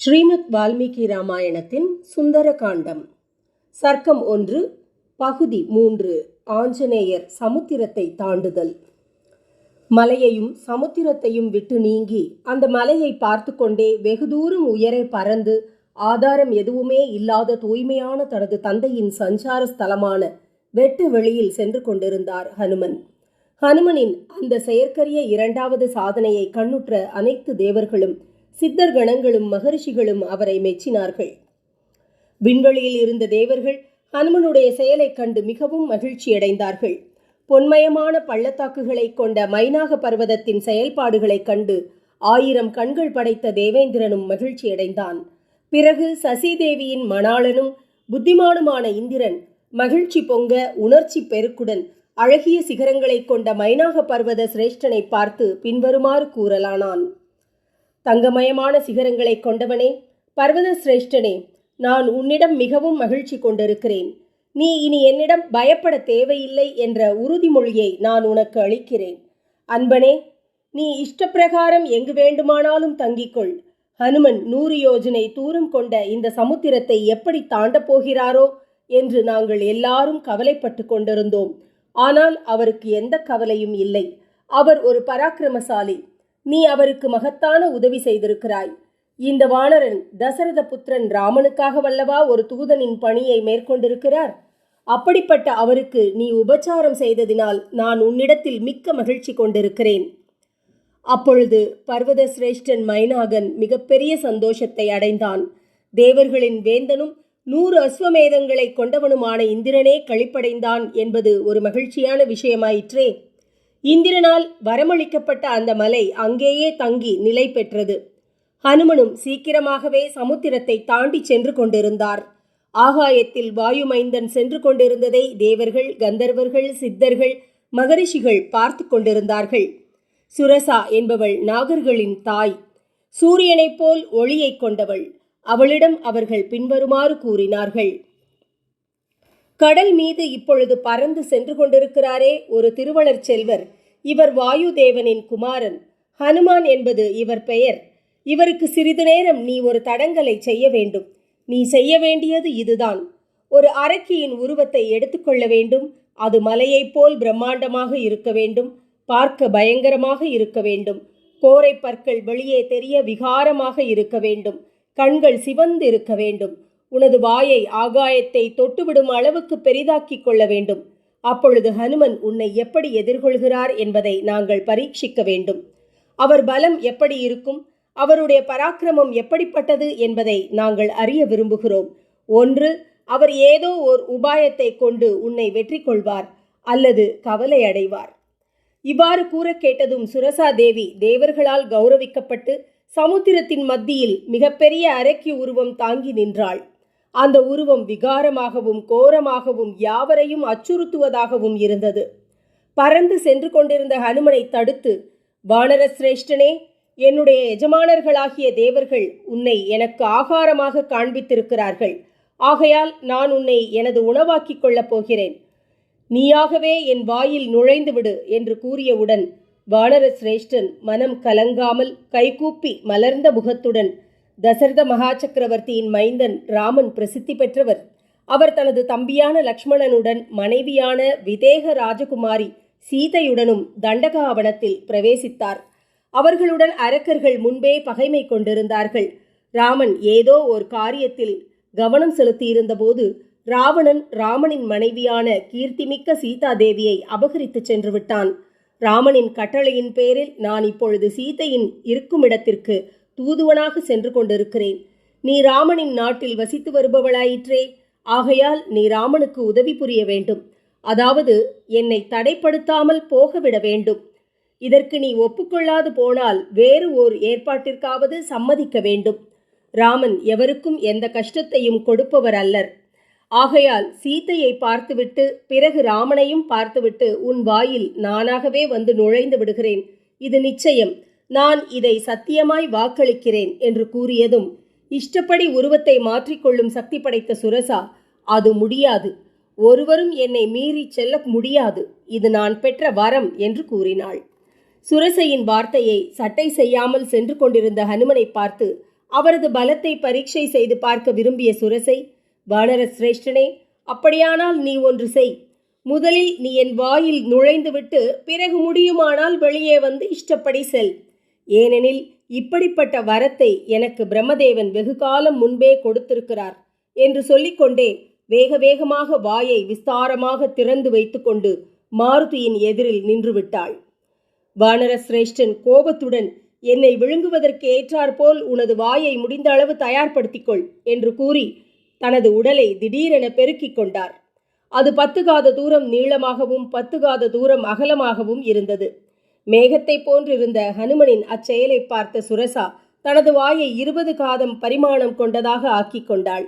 ஸ்ரீமத் வால்மீகி ராமாயணத்தின் சுந்தர காண்டம் சர்க்கம் ஒன்று பகுதி மூன்று ஆஞ்சநேயர் சமுத்திரத்தை தாண்டுதல். மலையையும் சமுத்திரத்தையும் விட்டு நீங்கி அந்த மலையை பார்த்து கொண்டே வெகு தூரம் உயரே பறந்து ஆதாரம் எதுவுமே இல்லாத தூய்மையான தனது தந்தையின் சஞ்சார ஸ்தலமான வெட்டு வெளியில் சென்று கொண்டிருந்தார் ஹனுமன். ஹனுமனின் அந்த செயற்கரிய இரண்டாவது சாதனையை கண்ணுற்ற அனைத்து தேவர்களும் சித்தர் கணங்களும் மகரிஷிகளும் அவரை மெச்சினார்கள். விண்வெளியில் இருந்த தேவர்கள் ஹனுமனுடைய செயலைக் கண்டு மிகவும் மகிழ்ச்சியடைந்தார்கள். பொன்மயமான பள்ளத்தாக்குகளை கொண்ட மைனாக பர்வதத்தின் செயல்பாடுகளைக் கண்டு ஆயிரம் கண்கள் படைத்த தேவேந்திரனும் மகிழ்ச்சியடைந்தான். பிறகு சசிதேவியின் மணாளனும் புத்திமானுமான இந்திரன் மகிழ்ச்சி பொங்க உணர்ச்சி பெருக்குடன் அழகிய சிகரங்களைக் கொண்ட மைனாக பர்வத சிரேஷ்டனை பார்த்து பின்வருமாறு கூறலானான். தங்கமயமான சிகரங்களைக் கொண்டவனே பர்வத சிரேஷ்டனே நான் உன்னிடம் மிகவும் மகிழ்ச்சி கொண்டிருக்கிறேன். நீ இனி என்னிடம் பயப்பட தேவையில்லை என்ற உறுதிமொழியை நான் உனக்கு அளிக்கிறேன். அன்பனே நீ இஷ்டப்பிரகாரம் எங்கு வேண்டுமானாலும் தங்கிக்கொள். ஹனுமன் நூறு யோஜனை தூரம் கொண்ட இந்த சமுத்திரத்தை எப்படி தாண்டப் போகிறாரோ என்று நாங்கள் எல்லாரும் கவலைப்பட்டு கொண்டிருந்தோம். ஆனால் அவருக்கு எந்த கவலையும் இல்லை. அவர் ஒரு பராக்கிரமசாலி. நீ அவருக்கு மகத்தான உதவி செய்திருக்கிறாய். இந்த வானரன் தசரத புத்திரன் ராமனுக்காக வல்லவா ஒரு தூதனின் பணியை மேற்கொண்டிருக்கிறார். அப்படிப்பட்ட அவருக்கு நீ உபச்சாரம் செய்ததினால் நான் உன்னிடத்தில் மிக்க மகிழ்ச்சி கொண்டிருக்கிறேன். அப்பொழுது பர்வத சிரேஷ்டன் மைனாகன் மிகப்பெரிய சந்தோஷத்தை அடைந்தான். தேவர்களின் வேந்தனும் நூறு அஸ்வமேதங்களை கொண்டவனுமான இந்திரனே கழிப்படைந்தான் என்பது ஒரு மகிழ்ச்சியான விஷயமாயிற்றே. இந்திரனால் வரமளிக்கப்பட்ட அந்த மலை அங்கேயே தங்கி நிலை பெற்றது. ஹனுமனும் சீக்கிரமாகவே சமுத்திரத்தை தாண்டி சென்று கொண்டிருந்தார். ஆகாயத்தில் வாயுமைந்தன் சென்று கொண்டிருந்ததை தேவர்கள் கந்தர்வர்கள் சித்தர்கள் மகரிஷிகள் பார்த்து கொண்டிருந்தார்கள். சுரசா என்பவள் நாகர்களின் தாய். சூரியனைப் போல் ஒளியைக் கொண்டவள். அவளிடம் அவர்கள் பின்வருமாறு கூறினார்கள். கடல் மீது இப்பொழுது பறந்து சென்று கொண்டிருக்கிறாரே ஒரு திருவளர் செல்வர் இவர் வாயுதேவனின் குமாரன். ஹனுமான் என்பது இவர் பெயர். இவருக்கு சிறிது நேரம் நீ ஒரு தடங்கலை செய்ய வேண்டும். நீ செய்ய வேண்டியது இதுதான். ஒரு அரக்கியின் உருவத்தை எடுத்துக்கொள்ள வேண்டும். அது மலையைப் போல் பிரம்மாண்டமாக இருக்க வேண்டும். பார்க்க பயங்கரமாக இருக்க வேண்டும். கோரை பற்கள் வெளியே தெரிய விகாரமாக இருக்க வேண்டும். கண்கள் சிவந்து இருக்க வேண்டும். உனது வாயை ஆகாயத்தை தொட்டுவிடும் அளவுக்கு பெரிதாக்கிக் கொள்ள வேண்டும். அப்பொழுது ஹனுமன் உன்னை எப்படி எதிர்கொள்கிறார் என்பதை நாங்கள் பரீட்சிக்க வேண்டும். அவர் பலம் எப்படி இருக்கும்? அவருடைய பராக்கிரமம் எப்படிப்பட்டது என்பதை நாங்கள் அறிய விரும்புகிறோம். ஒன்று அவர் ஏதோ ஓர் உபாயத்தை கொண்டு உன்னை வெற்றி கொள்வார் அல்லது கவலை அடைவார் இவ்வாறு கூற கேட்டதும் சுரசா தேவி தேவர்களால் கௌரவிக்கப்பட்டு சமுத்திரத்தின் மத்தியில் மிகப்பெரிய அரக்கி உருவம் தாங்கி நின்றாள். அந்த உருவம் விகாரமாகவும் கோரமாகவும் யாவரையும் அச்சுறுத்துவதாகவும் இருந்தது. பறந்து சென்று கொண்டிருந்த ஹனுமனை தடுத்து வானர சிரேஷ்டனே என்னுடைய எஜமானர்களாகிய தேவர்கள் உன்னை எனக்கு ஆகாரமாக காண்பித்திருக்கிறார்கள். ஆகையால் நான் உன்னை எனது உணவாக்கிக் கொள்ளப் போகிறேன். நீயாகவே என் வாயில் நுழைந்து விடு என்று கூறியவுடன் வானர சிரேஷ்டன் மனம் கலங்காமல் கைகூப்பி மலர்ந்த முகத்துடன் தசரத மகா சக்கரவர்த்தியின் மைந்தன் ராமன் பிரசித்தி பெற்றவர். அவர் தனது தம்பியான லக்ஷ்மணனுடன் மனைவியான விதேக ராஜகுமாரி சீதையுடனும் தண்டகாவனத்தில் பிரவேசித்தார். அவர்களுடன் அரக்கர்கள் முன்பே பகைமை கொண்டிருந்தார்கள். ராமன் ஏதோ ஒரு காரியத்தில் கவனம் செலுத்தியிருந்தபோது ராவணன் ராமனின் மனைவியான கீர்த்திமிக்க சீதாதேவியை அபகரித்து சென்று விட்டான் ராமனின் கட்டளையின் பேரில் நான் இப்பொழுது சீதையின் இருக்குமிடத்திற்கு தூதுவனாக சென்று கொண்டிருக்கிறேன். நீ ராமனின் நாட்டில் வசித்து வருபவளாயிற்றே. ஆகையால் நீ ராமனுக்கு உதவி புரிய வேண்டும். அதாவது என்னை தடைப்படுத்தாமல் போகவிட வேண்டும். இதற்கு நீ ஒப்புக்கொள்ளாது போனால் வேறு ஓர் ஏற்பாட்டிற்காவது சம்மதிக்க வேண்டும். ராமன் எவருக்கும் எந்த கஷ்டத்தையும் கொடுப்பவர் அல்லர். ஆகையால் சீத்தையை பார்த்துவிட்டு பிறகு ராமனையும் பார்த்துவிட்டு உன் வாயில் நானாகவே வந்து நுழைந்து விடுகிறேன். இது நிச்சயம். நான் இதை சத்தியமாய் வாக்களிக்கிறேன் என்று கூறியதும் இஷ்டப்படி உருவத்தை மாற்றிக்கொள்ளும் சக்தி படைத்த சுரசா அது முடியாது. ஒருவரும் என்னை மீறி செல்ல முடியாது. இது நான் பெற்ற வரம் என்று கூறினாள். சுரசையின் வார்த்தையை சட்டை செய்யாமல் சென்று கொண்டிருந்த ஹனுமனை பார்த்து அவரது பலத்தை பரீட்சை செய்து பார்க்க விரும்பிய சுரசை வானர சிரேஷ்டனே அப்படியானால் நீ ஒன்று செய். முதலில் நீ என் வாயில் நுழைந்துவிட்டு பிறகு முடியுமானால் வெளியே வந்து இஷ்டப்படி செல். ஏனெனில் இப்படிப்பட்ட வரத்தை எனக்கு பிரம்மதேவன் வெகுகாலம் முன்பே கொடுத்திருக்கிறார் என்று சொல்லிக்கொண்டே வேக வேகமாக வாயை விஸ்தாரமாக திறந்து வைத்துக்கொண்டு மாருதியின் எதிரில் நின்றுவிட்டாள். வானர சிரேஷ்டன் கோபத்துடன் என்னை விழுங்குவதற்கு ஏற்றாற்போல் உனது வாயை முடிந்த அளவு தயார்படுத்திக்கொள் என்று கூறி தனது உடலை திடீரென பெருக்கிக் கொண்டார். அது பத்து காத தூரம் நீளமாகவும் பத்து காத தூரம் அகலமாகவும் இருந்தது. மேகத்தை போன்றிருந்த ஹனுமனின் அச்செயலை பார்த்த சுரசா தனது வாயை இருபது காதம் பரிமாணம் கொண்டதாக ஆக்கிக் கொண்டாள்.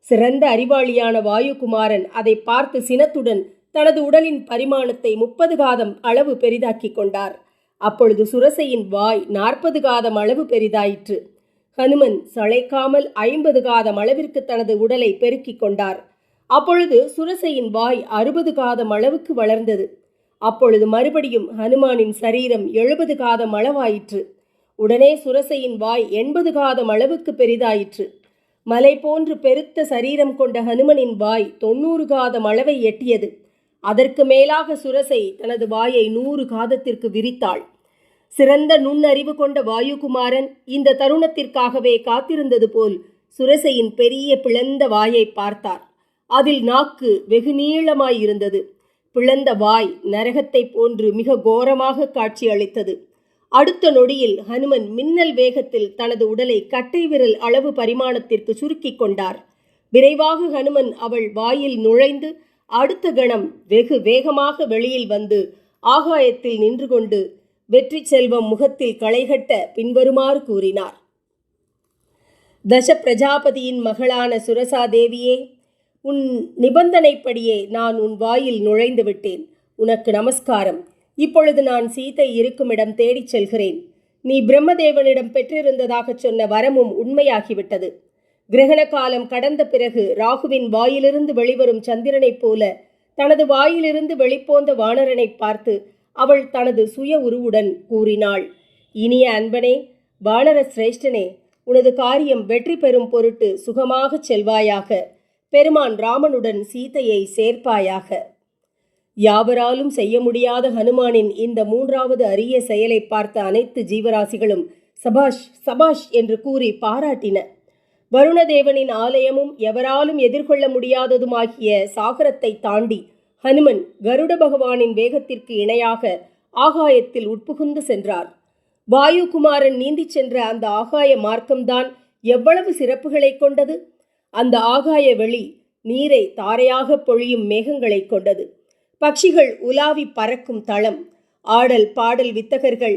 சிறந்த அறிவாளியான வாயுகுமாரன் அதை பார்த்து சினத்துடன் தனது உடலின் பரிமாணத்தை முப்பது காதம் அளவு பெரிதாக்கிக் கொண்டார். அப்பொழுது சுரசையின் வாய் நாற்பது காதம் அளவு பெரிதாயிற்று. ஹனுமன் சளைக்காமல் ஐம்பது காதம் அளவிற்கு தனது உடலை பெருக்கிக் கொண்டார். அப்பொழுது சுரசையின் வாய் அறுபது காதம் அளவுக்கு வளர்ந்தது. அப்பொழுது மறுபடியும் ஹனுமானின் சரீரம் எழுபது காதம் அளவாயிற்று. உடனே சுரசையின் வாய் எண்பது காதம் அளவுக்கு பெரிதாயிற்று. மலை போன்று பெருத்த சரீரம் கொண்ட ஹனுமனின் வாய் தொண்ணூறு காதம் அளவை எட்டியது. அதற்கு மேலாக சுரசை தனது வாயை நூறு காதத்திற்கு விரித்தாள். சிறந்த நுண்ணறிவு கொண்ட வாயுகுமாரன் இந்த தருணத்திற்காகவே காத்திருந்தது போல் சுரசையின் பெரிய பிளந்த வாயை பார்த்தார். அதில் நாக்கு வெகு நீளமாயிருந்தது பிளந்த வாய் நரகத்தைப் போன்று மிக கோரமாக காட்சியளித்தது. அடுத்த நொடியில் ஹனுமன் மின்னல் வேகத்தில் தனது உடலை கட்டை விரல் அளவு பரிமாணத்திற்கு சுருக்கிக் கொண்டார். விரைவாக ஹனுமன் அவள் வாயில் நுழைந்து அடுத்த கணம் வெகு வேகமாக வெளியில் வந்து ஆகாயத்தில் நின்று கொண்டு வெற்றி செல்வம் முகத்தில் களைகட்ட பின்வருமாறு கூறினார். தச பிரஜாபதியின் மகளான சுரசா தேவியே உன் நிபந்தனைப்படியே நான் உன் வாயில் நுழைந்து விட்டேன். உனக்கு நமஸ்காரம். இப்பொழுது நான் சீதை இருக்குமிடம் தேடிச் செல்கிறேன். நீ பிரம்மதேவனிடம் பெற்றிருந்ததாகச் சொன்ன வரமும் உண்மையாகிவிட்டது. கிரகண காலம் கடந்த பிறகு ராகுவின் வாயிலிருந்து வெளிவரும் சந்திரனைப் போல தனது வாயிலிருந்து வெளிப்போந்த வானரனைப் பார்த்து அவள் தனது சுய உருவுடன் கூறினாள் இனிய அன்பனே வானர சிரேஷ்டனே உனது காரியம் வெற்றி பெறும் பொருட்டு சுகமாகச் செல்வாயாக. பெருமான் ராமனுடன் சீதையை சேர்ப்பாயாக. யாவராலும் செய்ய முடியாத ஹனுமானின் இந்த மூன்றாவது அரிய செயலை பார்த்த அனைத்து ஜீவராசிகளும் சபாஷ் சபாஷ் என்று கூறி பாராட்டின. வருணதேவனின் ஆலயமும் எவராலும் எதிர்கொள்ள முடியாததுமாகிய சாகரத்தை தாண்டி ஹனுமன் கருட பகவானின் வேகத்திற்கு இணையாக ஆகாயத்தில் உட்புகுந்து சென்றார். வாயுகுமாரன் நீந்திச் சென்ற அந்த ஆகாய மார்க்கம்தான் எவ்வளவு சிறப்புகளை கொண்டது? அந்த ஆகாய வெளி நீரை தாரையாக பொழியும் மேகங்களை கொண்டது. பட்சிகள் உலாவி பறக்கும் தளம். ஆடல் பாடல் வித்தகர்கள்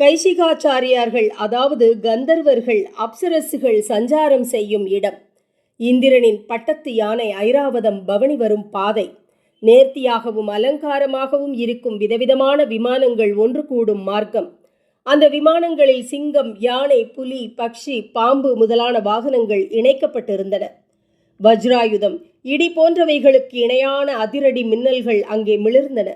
கைசிகாச்சாரியார்கள் அதாவது கந்தர்வர்கள் அப்சரசுகள் சஞ்சாரம் செய்யும் இடம். இந்திரனின் பட்டத்து யானை ஐராவதம் பவனி வரும் பாதை. நேர்த்தியாகவும் அலங்காரமாகவும் இருக்கும் விதவிதமான விமானங்கள் ஒன்று கூடும் மார்க்கம். அந்த விமானங்களில் சிங்கம் யானை புலி பக்ஷி பாம்பு முதலான வாகனங்கள் இணைக்கப்பட்டிருந்தன. வஜ்ராயுதம் இடி போன்றவைகளுக்கு இணையான அதிரடி மின்னல்கள் அங்கே மிளிர்ந்தன.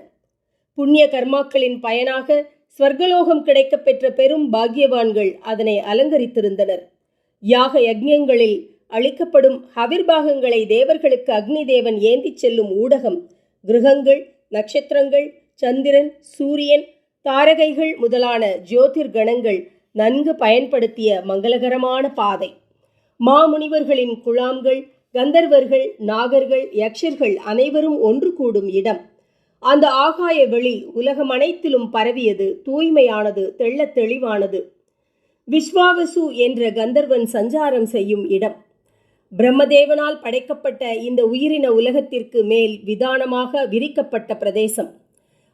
புண்ணிய கர்மாக்களின் பயனாக ஸ்வர்கலோகம் கிடைக்கப் பெற்ற பெரும் பாக்கியவான்கள் அதனை அலங்கரித்திருந்தனர். யாக யஜ்யங்களில் அளிக்கப்படும் ஹவிர்பாகங்களை தேவர்களுக்கு அக்னி தேவன் ஏந்திச் செல்லும் ஊடகம் கிரகங்கள் நட்சத்திரங்கள் சந்திரன் சூரியன் தாரகைகள் முதலான ஜோதிர் கணங்கள் நன்கு பயன்படுத்திய மங்களகரமான பாதை. மாமுனிவர்களின் குழாம்கள் கந்தர்வர்கள் நாகர்கள் யக்ஷர்கள் அனைவரும் ஒன்று கூடும் இடம். அந்த ஆகாய வெளி உலகம் அனைத்திலும் பரவியது தூய்மையானது தெள்ளத் தெளிவானது. விஸ்வாவசு என்ற கந்தர்வன் சஞ்சாரம் செய்யும் இடம். பிரம்மதேவனால் படைக்கப்பட்ட இந்த உயிரின உலகத்திற்கு மேல் விதானமாக விரிக்கப்பட்ட பிரதேசம்.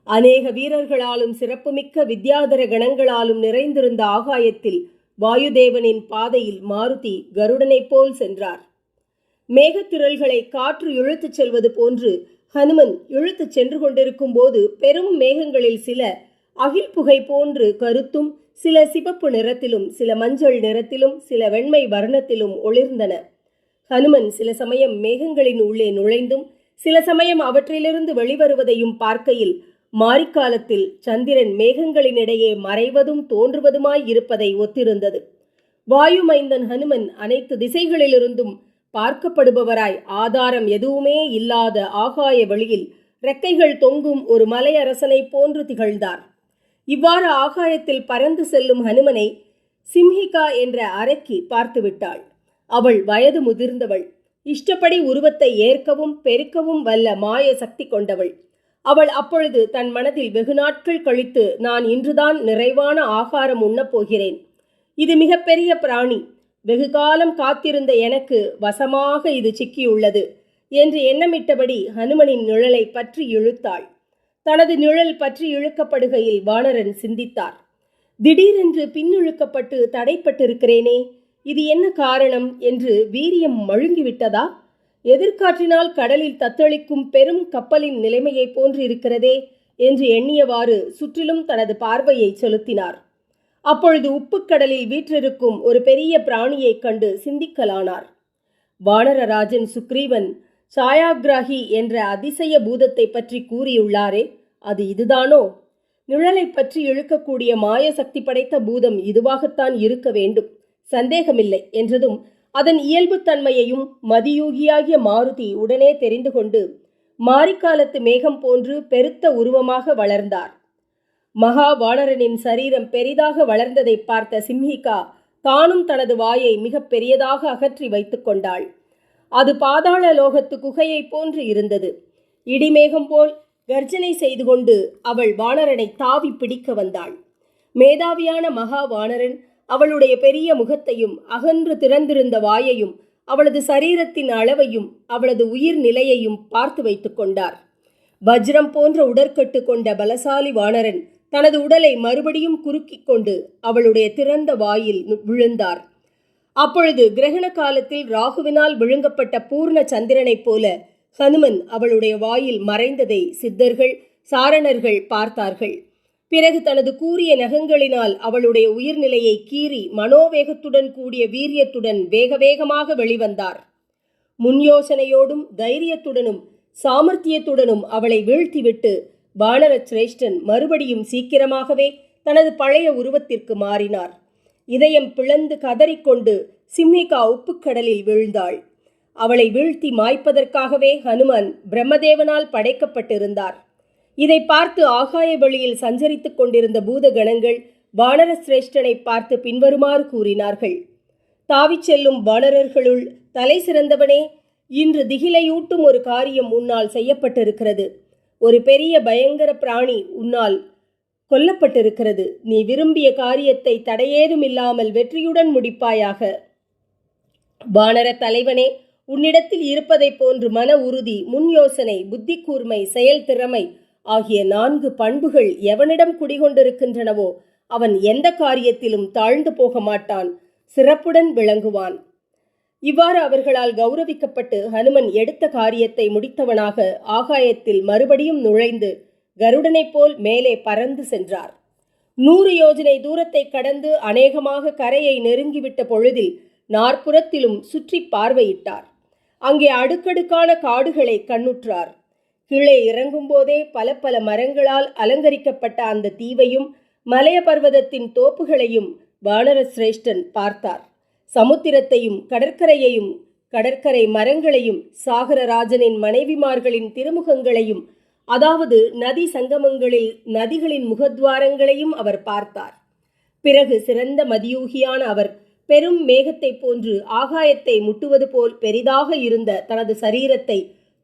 அநேக வீரர்களாலும் சிறப்புமிக்க வித்யாதர கணங்களாலும் நிறைந்திருந்த ஆகாயத்தில் வாயுதேவனின் பாதையில் மாருதி கருடனைப் போல் சென்றார். மேகத்திரள்களை காற்று இழுத்துச் செல்வது போன்று ஹனுமன் இழுத்துச் சென்று கொண்டிருக்கும் போது பெரும் மேகங்களில் சில அகில் புகை போன்று கருத்தும் சில சிவப்பு நிறத்திலும் சில மஞ்சள் நிறத்திலும் சில வெண்மை வர்ணத்திலும் ஒளிர்ந்தன. ஹனுமன் சில சமயம் மேகங்களின் உள்ளே நுழைந்தும் சில சமயம் அவற்றிலிருந்து வெளிவருவதையும் பார்க்கையில் மாரிக்காலத்தில் சந்திரன் மேகங்களினிடையே மறைவதும் தோன்றுவதுமாய் இருப்பதை ஒத்திருந்தது. வாயுமைந்தன் ஹனுமன் அனைத்து திசைகளிலிருந்தும் பார்க்கப்படுபவராய் ஆதாரம் எதுவுமே இல்லாத ஆகாய வழியில் ரெக்கைகள் தொங்கும் ஒரு மலையரசனைப் போன்று திகழ்ந்தார். இவ்வாறு ஆகாயத்தில் பறந்து செல்லும் ஹனுமனை சிம்ஹிகா என்ற அரக்கி பார்த்துவிட்டாள். அவள் வயது முதிர்ந்தவள். இஷ்டப்படி உருவத்தை ஏற்கவும் பெருக்கவும் வல்ல மாய சக்தி கொண்டவள். அவள் அப்பொழுது தன் மனதில் வெகு நாட்கள் கழித்து நான் இன்றுதான் நிறைவான ஆகாரம் உண்ணப்போகிறேன் இது மிகப்பெரிய பிராணி. வெகு காலம் காத்திருந்த எனக்கு வசமாக இது சிக்கியுள்ளது என்று எண்ணமிட்டபடி ஹனுமனின் நிழலை பற்றி இழுத்தாள். தனது நிழல் பற்றி இழுக்கப்படுகையில் வானரன் சிந்தித்தார். திடீரென்று பின்னிழுக்கப்பட்டு தடைப்பட்டிருக்கிறேனே இது என்ன காரணம்? என்று வீரியம் மழுங்கிவிட்டதா? எதிர்காற்றினால் கடலில் தத்தளிக்கும் பெரும் கப்பலின் நிலைமையைப் போன்றிருக்கிறதே என்று எண்ணியவாறு சுற்றிலும் தனது பார்வையை செலுத்தினார். அப்பொழுது உப்புக்கடலில் வீற்றிருக்கும் ஒரு பெரிய பிராணியைக் கண்டு சிந்திக்கலானார். வானரராஜன் சுக்ரீவன் சாயாகிராகி என்ற அதிசய பூதத்தை பற்றி கூறியுள்ளாரே அது இதுதானோ? நிழலை பற்றி இழுக்கக்கூடிய மாய சக்தி படைத்த பூதம் இதுவாகத்தான் இருக்க வேண்டும் சந்தேகமில்லை என்றதும் அதன் இயல்புத்தன்மையையும் மதியூகியாகிய மாருதி உடனே தெரிந்து கொண்டு மாரிக்காலத்து மேகம் போன்று பெருத்த உருவமாக வளர்ந்தார். மகாவாணரனின் சரீரம் பெரிதாக வளர்ந்ததை பார்த்த சிம்ஹிகா தானும் தனது வாயை மிக பெரியதாக அகற்றி வைத்துக் கொண்டாள். அது பாதாள லோகத்து குகையைப் போன்று இருந்தது. இடிமேகம் போல் கர்ஜனை செய்து கொண்டு அவள் வானரனை தாவி பிடிக்க வந்தாள். மேதாவியான மகா வானரன் அவளுடைய பெரிய முகத்தையும் அகன்று திறந்திருந்த வாயையும் அவளது சரீரத்தின் அளவையும் அவளது உயிர் நிலையையும் பார்த்து வைத்துக் கொண்டார். வஜ்ரம் போன்ற உடற்கட்டு கொண்ட பலசாலி வானரன் தனது உடலை மறுபடியும் குறுக்கிக் கொண்டு அவளுடைய திறந்த வாயில் விழுந்தார். அப்பொழுது கிரகண காலத்தில் ராகுவினால் விழுங்கப்பட்ட பூர்ண சந்திரனைப் போல ஹனுமன் அவளுடைய வாயில் மறைந்ததை சித்தர்கள் சாரணர்கள் பார்த்தார்கள். பிறகு தனது கூரிய நகங்களினால் அவளுடைய உயிர்நிலையை கீறி மனோவேகத்துடன் கூடிய வீரியத்துடன் வேக வேகமாக வெளிவந்தார். முன்யோசனையோடும் தைரியத்துடனும் சாமர்த்தியத்துடனும் அவளை வீழ்த்திவிட்டு வானர சிரேஷ்டன் மறுபடியும் சீக்கிரமாகவே தனது பழைய உருவத்திற்கு மாறினார். இதயம் பிளந்து கதறிக்கொண்டு சிம்ஹிகா உப்புக்கடலில் வீழ்ந்தாள். அவளை வீழ்த்தி மாய்ப்பதற்காகவே ஹனுமன் பிரம்மதேவனால் படைக்கப்பட்டிருந்தார். இதை பார்த்து ஆகாய வழியில் சஞ்சரித்துக் கொண்டிருந்த பூதகணங்கள் வானர சிரேஷ்டனை பார்த்து பின்வருமாறு கூறினார்கள். தாவிச் செல்லும் வானரர்களுள் தலை சிறந்தவனே இன்று திகிலையூட்டும் ஒரு காரியம் உன்னால் செய்யப்பட்டிருக்கிறது. ஒரு பெரிய பயங்கர பிராணி உன்னால் கொல்லப்பட்டிருக்கிறது. நீ விரும்பிய காரியத்தை தடையேதும் இல்லாமல் வெற்றியுடன் முடிப்பாயாக. வானர தலைவனே உன்னிடத்தில் இருப்பதைப் போன்று மன உறுதி முன் யோசனை புத்தி கூர்மை செயல் திறமை ஆகிய நான்கு பண்புகள் எவனிடம் குடிகொண்டிருக்கின்றனவோ அவன் எந்த காரியத்திலும் தாழ்ந்து போக மாட்டான் சிறப்புடன் விளங்குவான். இவ்வாறு அவர்களால் கௌரவிக்கப்பட்டு ஹனுமன் எடுத்த காரியத்தை முடித்தவனாக ஆகாயத்தில் மறுபடியும் நுழைந்து கருடனைப் போல் மேலே பறந்து சென்றார். நூறு யோஜனை தூரத்தை கடந்து அநேகமாக கரையை நெருங்கிவிட்ட பொழுதில் நாற்புறத்திலும் சுற்றி பார்வையிட்டார். அங்கே அடுக்கடுக்கான காடுகளை கண்ணுற்றார். கீழே இறங்கும்போதே பல பல மரங்களால் அலங்கரிக்கப்பட்ட அந்த தீவையும் மலைய பர்வதத்தின் தோப்புகளையும் வானர சிரேஷ்டன் பார்த்தார். சமுத்திரத்தையும் கடற்கரையையும் கடற்கரை மரங்களையும் சாகரராஜனின் மனைவிமார்களின் திருமுகங்களையும் அதாவது நதி சங்கமங்களில் நதிகளின் முகத்வாரங்களையும் அவர் பார்த்தார். பிறகு சிறந்த மதியூகியான அவர் பெரும் மேகத்தைப் போன்று ஆகாயத்தை முட்டுவது போல் பெரிதாக இருந்த தனது சரீரத்தை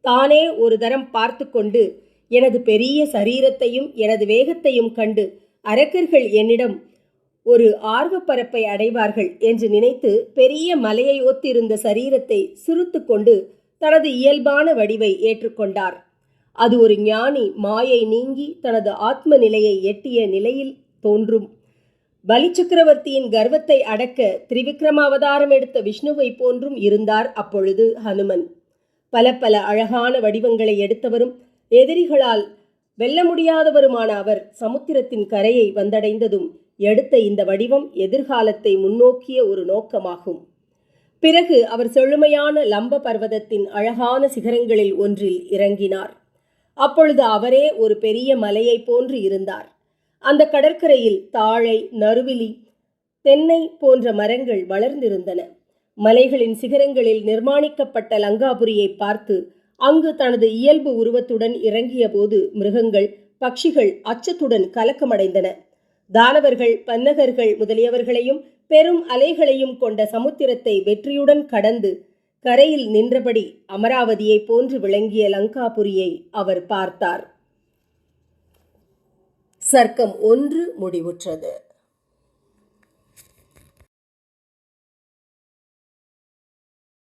தானே ஒரு தரம் பார்த்து கொண்டு எனது பெரிய சரீரத்தையும் எனது வேகத்தையும் கண்டு அரக்கர்கள் என்னிடம் ஒரு ஆர்வப்பரப்பை அடைவார்கள் என்று நினைத்து பெரிய மலையை ஒத்திருந்த சரீரத்தை சிறுத்து கொண்டு தனது இயல்பான வடிவை ஏற்றுக்கொண்டார். அது ஒரு ஞானி மாயை நீங்கி தனது ஆத்ம நிலையை எட்டிய நிலையில் தோன்றும். பலி சக்கரவர்த்தியின் கர்வத்தை அடக்க திரிவிக்ரமாவதாரம் எடுத்த விஷ்ணுவை போன்றும் இருந்தார் அப்பொழுது ஹனுமன். பல பல அழகான வடிவங்களை எடுத்தவரும் எதிரிகளால் வெல்ல முடியாதவருமான அவர் சமுத்திரத்தின் கரையை வந்தடைந்ததும் எடுத்த இந்த வடிவம் எதிர்காலத்தை முன்னோக்கிய ஒரு நோக்கமாகும். பிறகு அவர் செழுமையான லம்ப பர்வதத்தின் அழகான சிகரங்களில் ஒன்றில் இறங்கினார். அப்பொழுது அவரே ஒரு பெரிய மலையைப் போன்று இருந்தார். அந்த கடற்கரையில் தாழை நறுவிலி தென்னை போன்ற மரங்கள் வளர்ந்திருந்தன. மலைகளின் சிகரங்களில் நிர்மாணிக்கப்பட்ட லங்காபுரியை பார்த்து அங்கு தனது இயல்பு உருவத்துடன் இறங்கிய போது மிருகங்கள் பட்சிகள் அச்சத்துடன் கலக்கமடைந்தன. தானவர்கள் பன்னகர்கள் முதலியவர்களையும் பெரும் அலைகளையும் கொண்ட சமுத்திரத்தை வெற்றியுடன் கடந்து கரையில் நின்றபடி அமராவதியைப் போன்று விளங்கிய லங்காபுரியை அவர் பார்த்தார். சர்க்கம் ஒன்று முடிவுற்றது.